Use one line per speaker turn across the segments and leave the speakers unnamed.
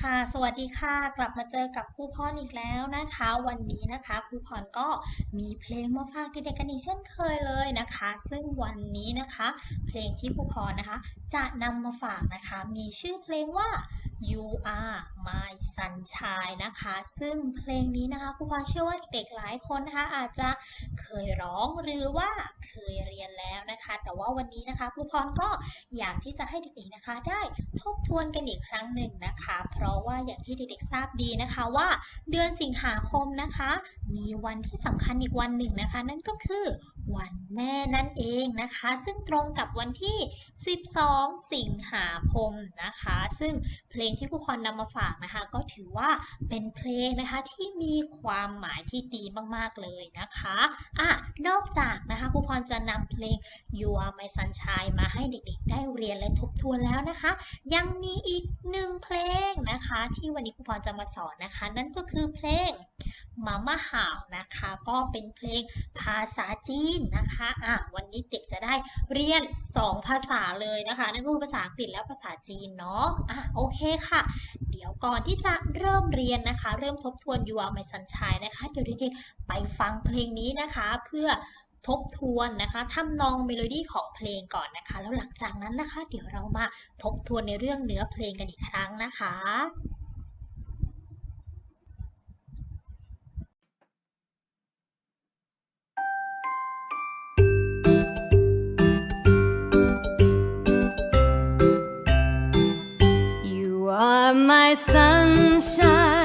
ค่ะ สวัสดีค่ะ กลับมาเจอกับครูพรออีกแล้วนะคะ วันนี้นะคะครูพรก็มีเพลงมาฝากเด็กๆกันอีกเช่นเคยเลยนะคะ ซึ่งวันนี้นะคะ เพลงที่ครูพรนะคะ จะนำมาฝากนะคะ มีชื่อเพลงว่า You Are My Sunshine นะคะ ซึ่งเพลงนี้นะคะครูพรเชื่อว่าเด็กหลายคนนะคะอาจจะเคยร้องหรือว่าเคยเรียนแล้วนะคะ แต่ว่าวันนี้นะคะครูพรก็อยากที่จะให้เด็กๆนะคะ ได้ทบทวนกันอีกครั้งหนึ่งนะคะ เพราะว่าอย่างที่เด็กๆทราบดีนะคะว่าเดือนสิงหาคมนะคะ มีวันที่สำคัญอีกวันหนึ่งนะคะ นั่นก็คือ วันแม่นั่นเองนะคะ ซึ่งตรงกับวันที่ 12 สิงหาคมนะคะ ซึ่งเพลงที่ครูพรนำมาฝากนะคะ ก็ถือว่าเป็นเพลงนะคะที่มีความหมายที่ดีมากๆเลยนะคะอะนอกจากนะคะครูพรจะนำเพลง You Are My Sunshine มาให้เด็กๆ ได้เรียนและทบทวนแล้วนะคะ ยังมีอีกหนึ่งเพลงนะคะ ที่วันนี้ครูพรจะมาสอนนะคะ นั่นก็คือเพลงมาม่าห่าวนะคะ ก็เป็นเพลงภาษาจีนนะคะอะวันนี้เด็กจะได้เรียน 2 ภาษาเลยนะคะ นั่นก็คือภาษาอังกฤษและภาษาจีนเนาะอะโอเคค่ะ เดี๋ยวก่อนที่จะเริ่มเรียนนะคะ เริ่มทบทวน You Are My Sunshine นะคะ เดี๋ยวเด็กๆไปฟังเพลงนี้นะคะเพื่อทบทวนนะคะทำนองเมโลดี้ของเพลงก่อนนะคะ แล้วหลังจากนั้นนะคะ เดี๋ยวเรามาทบทวนในเรื่องเนื้อเพลงกันอีกครั้งนะคะ
are my sunshine,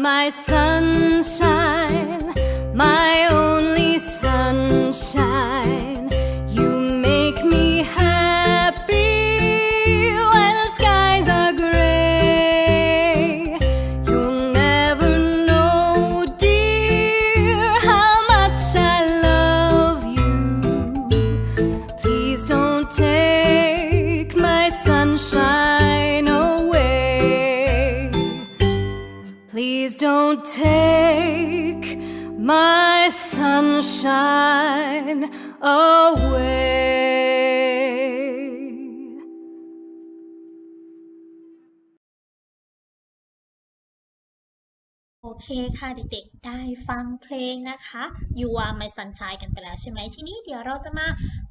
my sunshine, my away.
โอเคค่ะเด็กๆ ได้ฟังเพลงนะคะ You Are My Sunshine กันไปแล้วใช่ไหม ทีนี้เดี๋ยวเราจะมา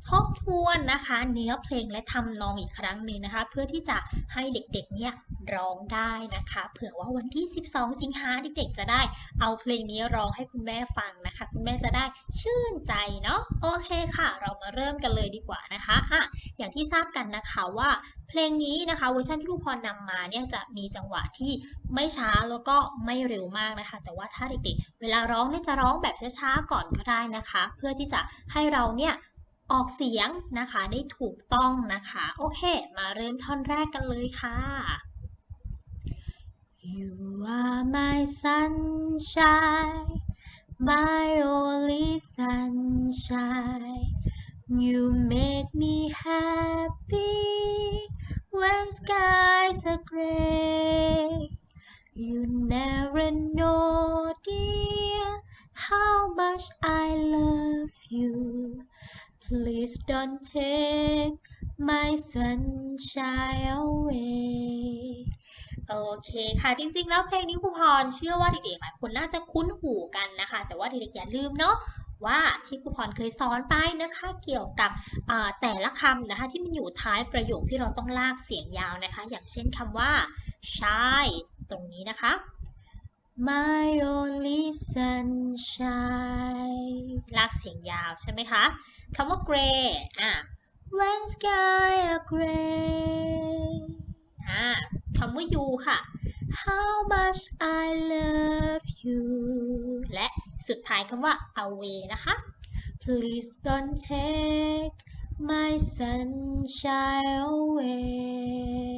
ทบทวนนะคะ เนื้อเพลงและทำนองอีกครั้งหนึ่งนะคะ เพื่อที่จะให้เด็กๆ เนี่ย ร้องได้นะคะ เผื่อว่าวันที่ 12 สิงหาเด็กๆจะได้เอาเพลงนี้ร้องให้คุณแม่ฟังนะคะ คุณแม่จะได้ชื่นใจเนาะโอเคค่ะ เรามาเริ่มกันเลยดีกว่านะคะอะอย่างที่ทราบกันนะคะว่าเพลงนี้นะคะเวอร์ชันที่ครูพรนำมาเนี่ยจะมีจังหวะที่ไม่ช้าแล้วก็ไม่เร็วมากนะคะ แต่ว่าถ้าเด็กๆ เวลาร้องเนี่ยจะร้องแบบช้าๆก่อนก็ได้นะคะ เพื่อที่จะให้เราเนี่ยออกเสียงนะคะได้ถูกต้องนะคะ โอเค มาเริ่มท่อนแรกกันเลยค่ะ You are my sunshine my only sunshine You make me happy when skies are gray. You never know, dear, how much I love you. Please don't take my sunshine away. โอเคค่ะจริงๆ แล้วเพลงนี้ครูพรเชื่อว่าเด็กๆหลายคนน่าจะคุ้นหูกันนะคะ แต่ว่าเด็กๆอย่าลืมเนาะว่าที่ครูพรเคยสอนไปนะคะ เกี่ยวกับแต่ละคำนะคะ ที่มันอยู่ท้ายประโยคที่เราต้องลากเสียงยาวนะคะ อย่างเช่นคำว่า shy ตรงนี้นะคะ My only sunshine ลากเสียงยาวใช่ไหมคะคำว่า gray อะ When sky are gray ำว่า you ค่ะ How much I love you และสุดท้ายคำว่า away นะคะ Please don't take my sunshine away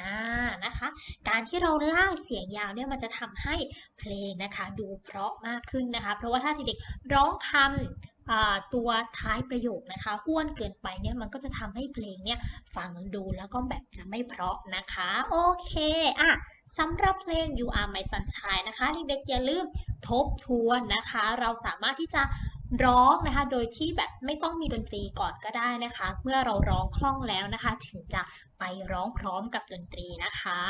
อ่านะคะ การที่เราลากเสียงยาวเนี่ยมันจะทำให้เพลงนะคะ ดูเพราะมากขึ้นนะคะ เพราะว่าถ้าเด็กๆร้องคำ ตัวท้ายประโยคนะคะห้วนเกินไปเนี่ยมันก็จะทำให้เพลงเนี่ยฟังดูแล้วก็แบบจะไม่เพราะนะคะ โอเคอะสำหรับเพลง You Are My Sunshine นะคะเด็กๆอย่าลืมทบทวนนะคะ เราสามารถที่จะร้องนะคะ โดยที่แบบไม่ต้องมีดนตรีก่อนก็ได้นะคะ เมื่อเราร้องคล่องแล้วนะคะ ถึงจะไปร้องพร้อมกับดนตรีนะคะ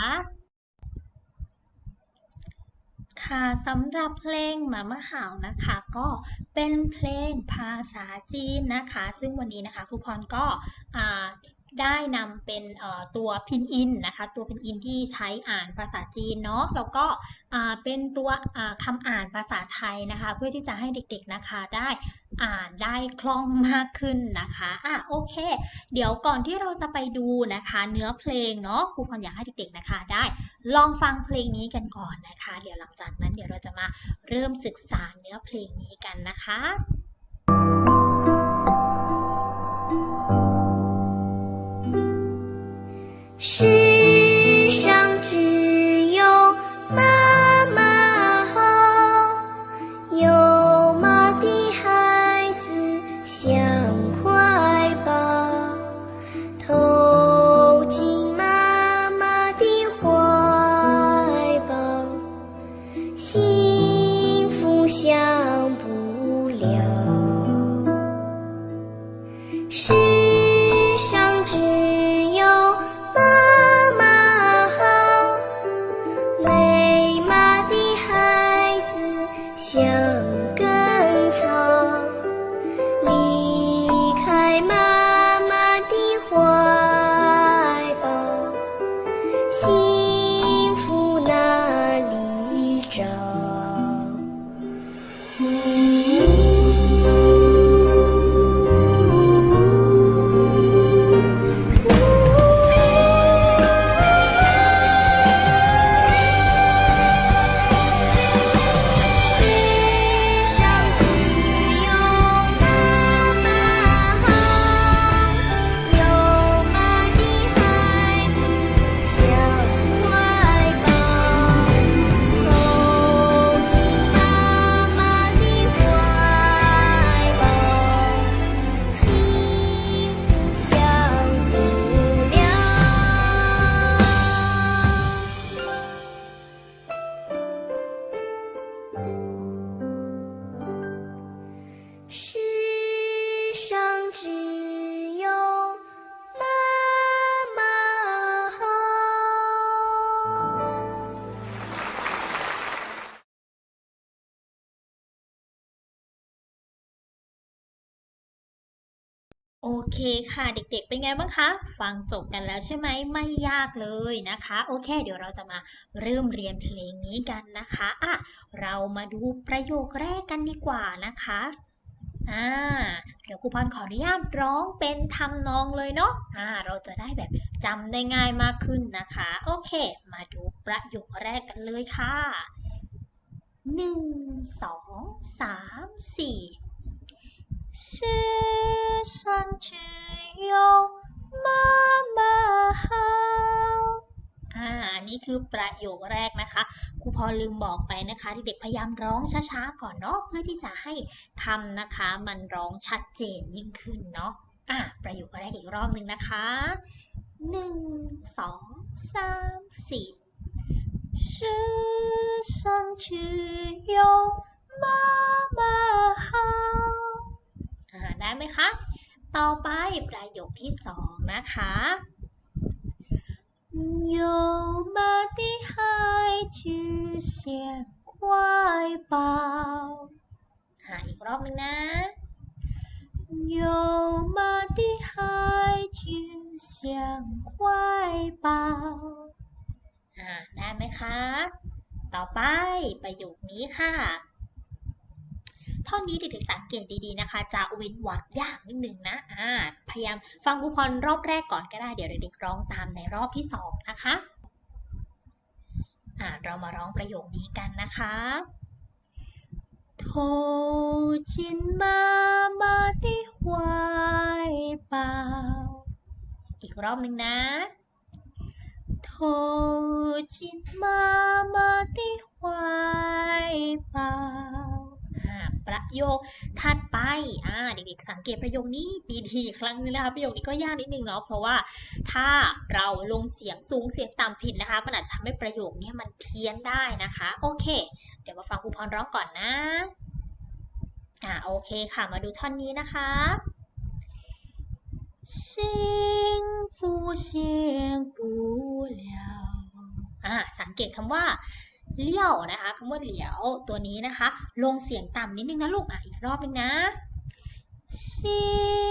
ค่ะสำหรับเพลงหมามะห่าวนะคะ ก็เป็นเพลงภาษาจีนนะคะ ซึ่งวันนี้นะคะครูพรก็อ่า ได้นำเป็นตัวพินอินนะคะ ตัวพินอินที่ใช้อ่านภาษาจีนเนาะแล้วก็เป็นตัวอ่าคำอ่านภาษาไทยนะคะ เพื่อที่จะให้เด็กๆนะคะได้อ่านได้คล่องมากขึ้นนะคะอะโอเค เดี๋ยวก่อนที่เราจะไปดูนะคะ เนื้อเพลงเนาะครูพรอยากให้เด็กๆนะคะ ได้ลองฟังเพลงนี้กันก่อนนะคะ เดี๋ยวหลังจากนั้นเดี๋ยวเราจะมาเริ่มศึกษาเนื้อเพลงนี้กันนะคะ
世上只有妈妈好，有妈的孩子像块宝，投进妈妈的怀抱，幸福享不了。世世
เคค่ะเด็กๆ เป็นไงบ้างคะ ฟังจบกันแล้วใช่ไหมไม่ยากเลยนะคะ โอเค เดี๋ยวเราจะมาเริ่มเรียนเพลงนี้กันนะคะอะเรามาดูประโยคแรกกันดีกว่านะคะอ่าเดี๋ยวครูพรขออนุญาตร้องเป็นทำนองเลยเนาะอ่าเราจะได้แบบจำได้ง่ายมากขึ้นนะคะ โอเค มาดูประโยคแรกกันเลยค่ะหนึ่งสองสามสี่世上只有妈妈好อ่าอันนี้คือประโยคแรกนะคะครูพอลืมบอกไปนะคะที่เด็กพยายามร้องช้าๆก่อนเนาะเพื่อที่จะให้คำนะคะ มันร้องชัดเจนยิ่งขึ้นเนาะอ่ะประโยคแรกอีกรอบหนึ่งนะคะหนึ่งสองสามสี่世上只有妈妈好 อ่า ได้ไหมคะ ต่อไปประโยคที่สองนะคะ有妈的孩子像怀抱อ่าอีกรอบหนึ่งนะ有妈的孩子像怀抱อ่าได้ไหมคะ ต่อไปประโยคนี้ค่ะ ท่อนนี้เด็กๆสังเกตดีๆนะคะ จะเว้นวรรคยากนิดนึงนะอ่าพยายามฟังกูพรรอบแรกก่อนก็ได้เดี๋ยวเด็กๆร้องตามในรอบที่สองนะคะอ่าเรามาร้องประโยคนี้กันนะคะโทจินมามาติวายเปล่าอีกรอบหนึ่งนะโทจินมามาติวายเปล่า ระโยคถัดไปอ่าเด็กๆสังเกตประโยคนี้ดีๆอีกครั้งนึงนะคะประโยคนี้ก็ยากนิดนึงเนาะเพราะว่าถ้าเราลงเสียงสูงเสียงต่ำผิดนะคะ มันอาจจะทำให้ประโยคเนี้มันเพี้ยนได้นะคะ โอเค เดี๋ยวมาฟังครูพรร้องก่อนนะ อ่าโอเคค่ะ มาดูท่อนนี้นะคะ 幸福先不了อ่าสังเกตคำว่า เลี้ยวนะคะคำว่าเหลียวตัวนี้นะคะ ลงเสียงต่ำนิดนึงนะลูกอะอีกรอบนึงนะซิ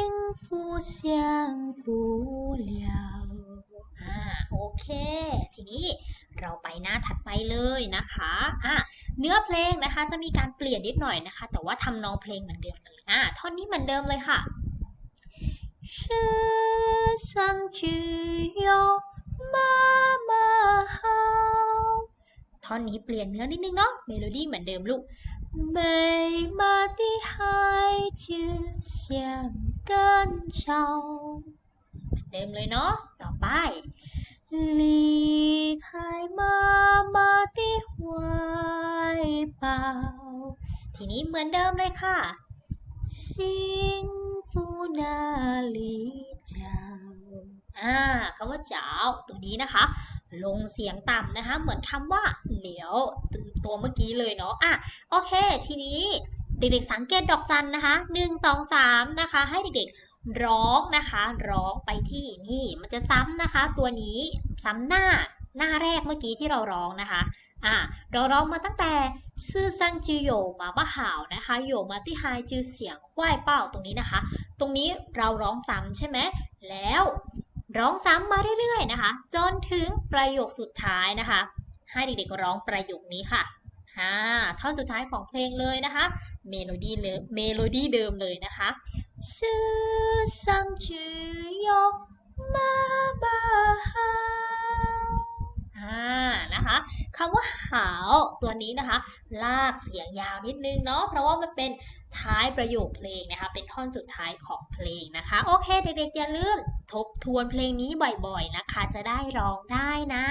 งฟูเซียงปูเหลียวอ่าโอเค ทีนี้เราไปหน้าถัดไปเลยนะคะอะเนื้อเพลงนะคะจะมีการเปลี่ยนนิดหน่อยนะคะ แต่ว่าทำนองเพลงเหมือนเดิมเลยอะท่อนนี้เหมือนเดิมเลยค่ะชื่อ อนนี้เปลี่ยนเนื้อนิดนึงเนาะ เมโลดี้เหมือนเดิมลูก美满的孩子像根草เหมือนเดิมเลยเนาะ ต่อไป离开妈妈的怀抱ทีนี้เหมือนเดิมเลยค่ะ 幸福哪里找 อ่าคำว่าเจ้าตัวนี้นะคะ ลงเสียงต่ำนะคะ เหมือนคำว่าเหลียวตัวเมื่อกี้เลยเนาะอะโอเค ทีนี้เด็กๆสังเกตดอกจันนะคะหนึ่งสองสามนะคะ ให้เด็กๆร้องนะคะ ร้องไปที่นี่ มันจะซ้ำนะคะ ตัวนี้ซ้ำหน้าหน้าแรกเมื่อกี้ที่เราร้องนะคะอะเราร้องมาตั้งแต่ชื่อซังจือโยมามาห่าวนะคะโยมาที่ไฮจือเสียงควายเป้าตรงนี้นะคะ ตรงนี้เราร้องซ้ำใช่ไหมแล้ว ร้องซ้ำมาเรื่อยๆนะคะ จนถึงประโยคสุดท้ายนะคะ ให้เด็กๆร้องประโยคนี้ค่ะอ่าท่อนสุดท้ายของเพลงเลยนะคะ เมโลดี้เลยเมโลดี้เดิมเลยนะคะชื่อซังจือโยมามาห่าอ่านะคะคำว่าหาวตัวนี้นะคะ ลากเสียงยาวนิดนึงเนาะเพราะว่ามันเป็น ท้ายประโยคเพลงนะคะ เป็นท่อนสุดท้ายของเพลงนะคะ โอเคเด็กๆอย่าลืมทบทวนเพลงนี้บ่อยๆนะคะ จะได้ร้องได้นะ